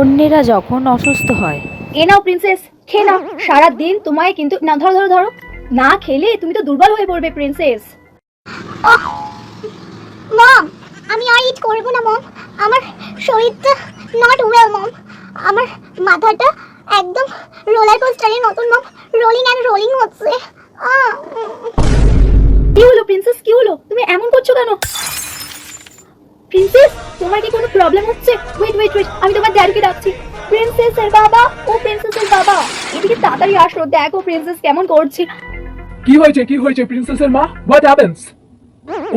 অন্যেরা যখন অসুস্থ হয়। এ নাও প্রিন্সেস খেয়ে নাও। সারা দিন তোমায় কিন্তু না ধরো ধরো ধরো। না খেলে তুমি তো দুর্বল হয়ে পড়বে প্রিন্সেস মম আমি আর ইট করব না মম। আমার শরীরটা নট ওয়েল মম। আমার মাথাটা একদম রোলার কোস্টারের মতন মম। রোলিং অ্যান্ড রোলিং হচ্ছে। আহ, কি হলো প্রিন্সেস কি হলো? তুমি এমন করছ কেন? প্রিন্সেস তোমার কি কোনো প্রবলেম হচ্ছে? ওয়েট ওয়েট ওয়েট আমি তোমার ড্যাডিকে ডাকছি। প্রিন্সেসের বাবা ও প্রিন্সেসের বাবা। এদিকে তাড়াতাড়ি আসো দেখো প্রিন্সেস কেমন করছে। কি হয়েছে কি হয়েছে প্রিন্সেসের মা? What happens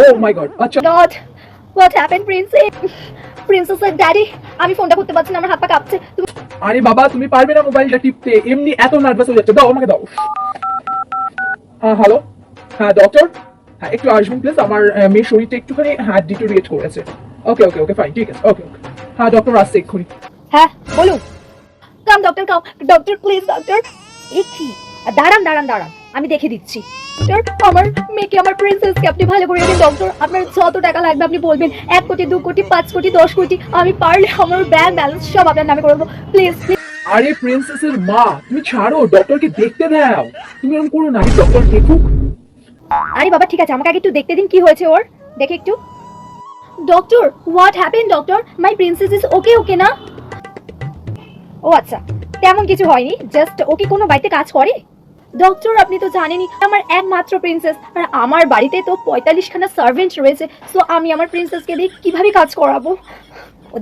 oh my god আচ্ছা। নট হোয়াট হ্যাপেন প্রিন্সেস প্রিন্সেসের ড্যাডি আমি ফোনটা করতে পারছি না আমার হাত পা কাঁপছে। আরে বাবা তুমি পারবে না মোবাইলটা টিপতে। এমনি এত নার্ভাস হয়ে যাচ্ছে। দাও আমাকে দাও। হ্যাঁ হ্যালো হ্যাঁ ডক্টর হ্যাঁ একটু আসবেন প্লিজ আমার মেয়ের শরীরটা একটুখানি হ্যাঁ ডিটোরিয়েট করেছে। ওকে ওকে ওকে ফাইন ঠিক আছে ওকে ওকে হ্যাঁ ডক্টর আসছে এক্ষুনি। হ্যাঁ বলুন। Come doctor come. Doctor please doctor এ কি? দাঁড়ান দাঁড়ান দাঁড়ান। আমি দেখে দিচ্ছি। ডক্টর আমার মেয়েকে আমার প্রিন্সেসকে আপনি ভালো করে দিন ডক্টর আপনার যত টাকা লাগবে আপনি বলবেন এক কোটি দু কোটি পাঁচ কোটি দশ কোটি। আমি পারলে আমার ব্যাংক ব্যালেন্স সব আপনার নামে করে দেবো। প্লিজ প্লিজ আরে প্রিন্সেসের মা তুমি ছাড়ো ডক্টরকে দেখতে দাও। তুমি এরকম করো না ডক্টর দেখুক। আরে বাবা ঠিক আছে আমাকে আগে একটু দেখতে দিন কি হয়েছে ওর? দেখে একটু। Doctor what happen doctor my princess is okay okay না ও আচ্ছা তেমন কিছু হয়নি জাস্ট ওকে কোনো বাড়িতে কাজ করে? ডক্টর আপনি তো জানেনই, আমার একমাত্র প্রিন্সেস আর আমার বাড়িতে তো পঁয়তাল্লিশখানা সার্ভেন্ট রয়েছে সো আমি আমার প্রিন্সেসকে দিয়ে কীভাবে কাজ করাবো?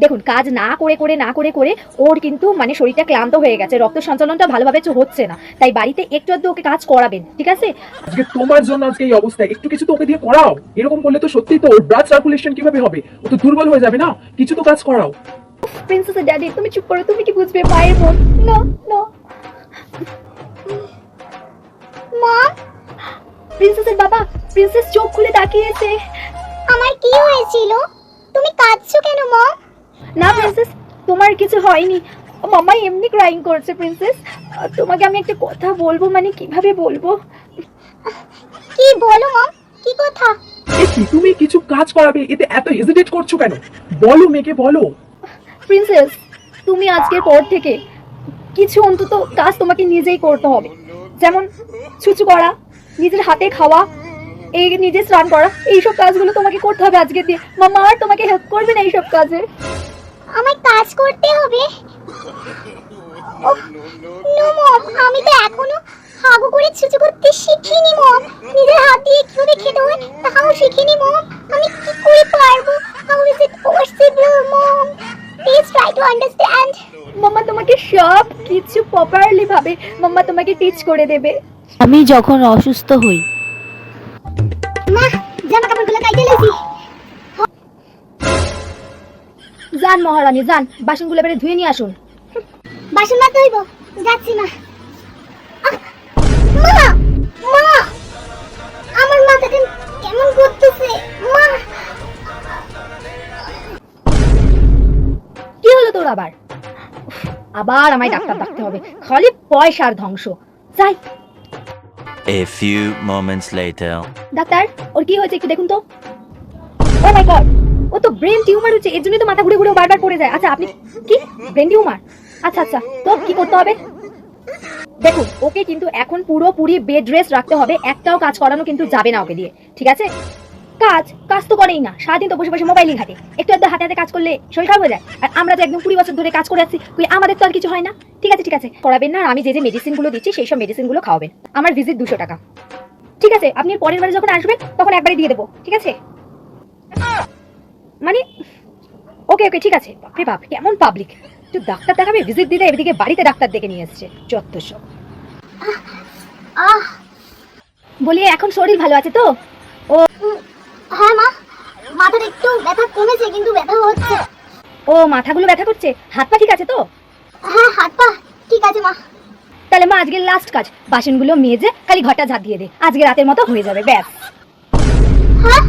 দেখুন কাজ না করে করে না করে করে ওর কিন্তু মানে শরীরটা ক্লান্ত হয়ে গেছে রক্ত সঞ্চালনটা ভালোভাবে হচ্ছে না। তাই বাড়িতে একটু আধটু ওকে কাজ করাবেন ঠিক আছে? আজকে তোমার জন্য আজকে এই অবস্থা একটু কিছু তো ওকে দিয়ে করাও। এরকম করলে তো সত্যি তো ওর ব্লাড সার্কুলেশন কীভাবে হবে? ও তো দুর্বল হয়ে যাবে না? কিছু তো কাজ করাও। প্রিন্সেসের ড্যাডি তুমি চুপ করো তুমি কি বুঝবে মায়ের মন? No no. মম প্রিন্সেসের বাবা প্রিন্সেস চোখ খুলে তাকিয়েছে। আমার কি হয়েছিল? তুমি কাঁদছো কেন মম না প্রিন্সেস তোমার কিছু হয়নি। মামা এমনি ক্রাইং করছে প্রিন্সেস তোমাকে আমি একটা কথা বলব মানে কীভাবে বলব? কি বলো মম কি কথা? এ কি তুমি কিছু কাজ করাবে এতে এত হেজিটেট করছ কেন? বলো মেয়েকে বলো। প্রিন্সেস তুমি আজকের পর থেকে কিছু অন্তত কাজ তোমাকে নিজেই করতে হবে। যেমন ছুচু করা নিজের হাতে খাওয়া এই নিজে স্নান করা এইসব কাজগুলো তোমাকে করতে হবে আজকে দিয়ে মামা আর তোমাকে হেল্প করবে না এইসব কাজে? আমায় কাজ করতে হবে? নো মম আমি তো এখনও হাগু করে ছুচু করতে শিখিনি মম। নিজের হাত দিয়ে কীভাবে খেতে হয় তাও শিখিনি মম। আমি কি করে পারব? How is it possible mom? Please try to understand mama তোমাকে সব কিছু প্রপারলি ভাবে মাম্মা তোমাকে টিচ করে দেবে। আমি যখন অসুস্থ হই। মা জামা কাপড়গুলো কাইতে লেছি। যান মহারানী যান বাসনগুলো এবারে ধুয়ে নিয়ে আসুন। বাসন মারতে হইব যাচ্ছি না। মা মা আমার মাথাটা কেমন করতেছে? মা। কি হলো তোর আবার? আবার আমায় ডাক্তার ডাকতে হবে। খালি পয়সার ধ্বংস। যাই। A few moments later. ডাক্তার ওর কি হয়েছে একটু দেখুন তো। ও মাই গড ও তো ব্রেন টিউমার হচ্ছে, এর জন্যই তো মাথা ঘুরে ঘুরে বারবার পড়ে যায়। আচ্ছা আপনি কি? ব্রেন টিউমার আচ্ছা আচ্ছা তো কি করতে হবে? দেখুন, ওকে কিন্তু এখন পুরোপুরি বেড রেস্ট রাখতে হবে, একটাও কাজ করানো কিন্তু যাবে না ওকে দিয়ে, ঠিক আছে? কাজ কাজ তো করেই না, সারাদিন তো বসে বসে মোবাইলই ঘাটে, একটু একটু হাতে হাতে কাজ করলে শরীর খারাপ হয়ে যায়, আর আমরা তো একদম কুড়ি বছর ধরে কাজ করে আসছি, কই আমাদের তো আর কিছু হয় না, ঠিক আছে ঠিক আছে, করাবেন না, আর আমি যে যে মেডিসিনগুলো দিচ্ছি, সেই সব মেডিসিনগুলো খাওয়াবেন, আমার ভিজিট দুশো টাকা, ঠিক আছে, আপনি পরের বারে যখন আসবেন, তখন একবারে দিয়ে দেবো, ঠিক আছে? মানে ওকে ওকে ঠিক আছে। বাপরে বাপ কেমন পাবলিক তো ডাক্তার দেখাবে ভিজিট দিতে এদিকে বাড়িতে ডাক্তার দেখে নিয়ে এসছে যত সব। আহ বলি এখন শরীর ভালো আছে তো? ও হ্যাঁ মা মাথাটা একটু ব্যথা কমেছে কিন্তু ব্যথা হচ্ছে। ও মাথাগুলো ব্যথা করছে? হাত পা ঠিক আছে তো? হ্যাঁ হাত পা ঠিক আছে মা। তাহলে মা আজকের লাস্ট কাজ। বাসনগুলো মেজে খালি ঘরটা ঝাঁট দিয়ে দে। আজকে রাতের মতো হয়ে যাবে ব্যাস। হ্যাঁ?